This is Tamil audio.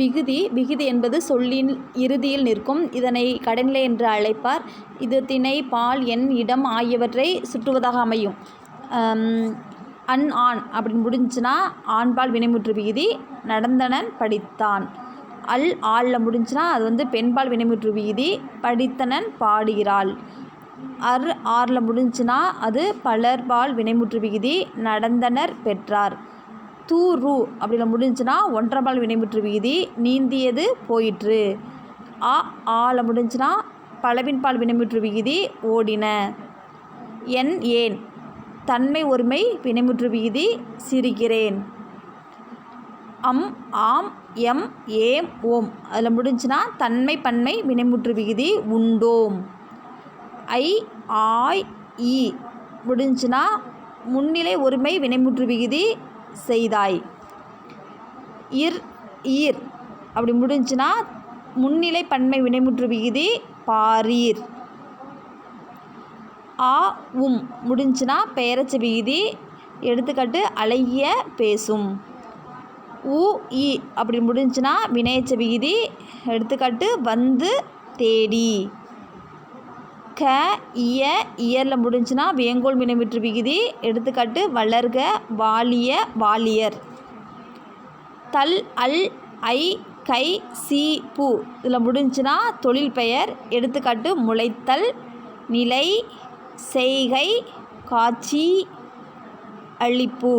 விகுதி விகுதி என்பது சொல்லின் இறுதியில் நிற்கும். இதனை கடைநிலை என்று அழைப்பார். இது திணை பால் எண் இடம் ஆகியவற்றை சுட்டுவதாக அமையும். அன் ஆண் அப்படின்னு முடிஞ்சுன்னா ஆண்பால் வினைமுற்று விகுதி நடந்தனன் படித்தான். அல் ஆளில் முடிஞ்சுன்னா அது வந்து பெண்பால் வினைமுற்று விகுதி படித்தனன் பாடுகிறாள். அர் ஆறில் முடிஞ்சுன்னா அது பலர்பால் வினைமுற்று விகுதி நடந்தனர் பெற்றார். தூ ரூ அப்படில முடிஞ்சுன்னா ஒன்றபால் வினைமுற்று விகுதி நீந்தியது போயிற்று. ஆ ஆல முடிஞ்சுன்னா பலவின்பால் வினைமுற்று விகுதி ஓடின. என் ஏன். தன்மை ஒருமை வினைமுற்று விகுதி சிரிக்கிறேன் அம் ஆம் எம் ஏம் ஓம். அதில் முடிஞ்சுன்னா தன்மை பன்மை வினைமுற்று விகுதி உண்டோம். ஐ ஆய் இ முடிஞ்சுன்னா முன்னிலை ஒருமை வினைமுற்று விகுதி செய்தாய். இர் ஈர். அப்படி முடிஞ்சுன்னா முன்னிலை பன்மை வினைமுற்று விகுதி பாரீர். ஆ உம். முடிஞ்சுன்னா பெயரச்ச விகுதி எடுத்துக்காட்டு அழகிய பேசும். உ இ அப்படி முடிஞ்சுன்னா வினையச்ச விகுதி எடுத்துக்காட்டு வந்து தேடி. க இய இயரில் முடிஞ்சுன்னா வேங்கோல் மினமிற்று விகுதி. எடுத்துக்காட்டு வளர்க வாலிய வாலியர். தல் அல் ஐ கை சி பூ. இதில் முடிஞ்சுன்னா தொழில் பெயர். எடுத்துக்காட்டு முளைத்தல் நிலை செய்கை காட்சி அழிப்பு.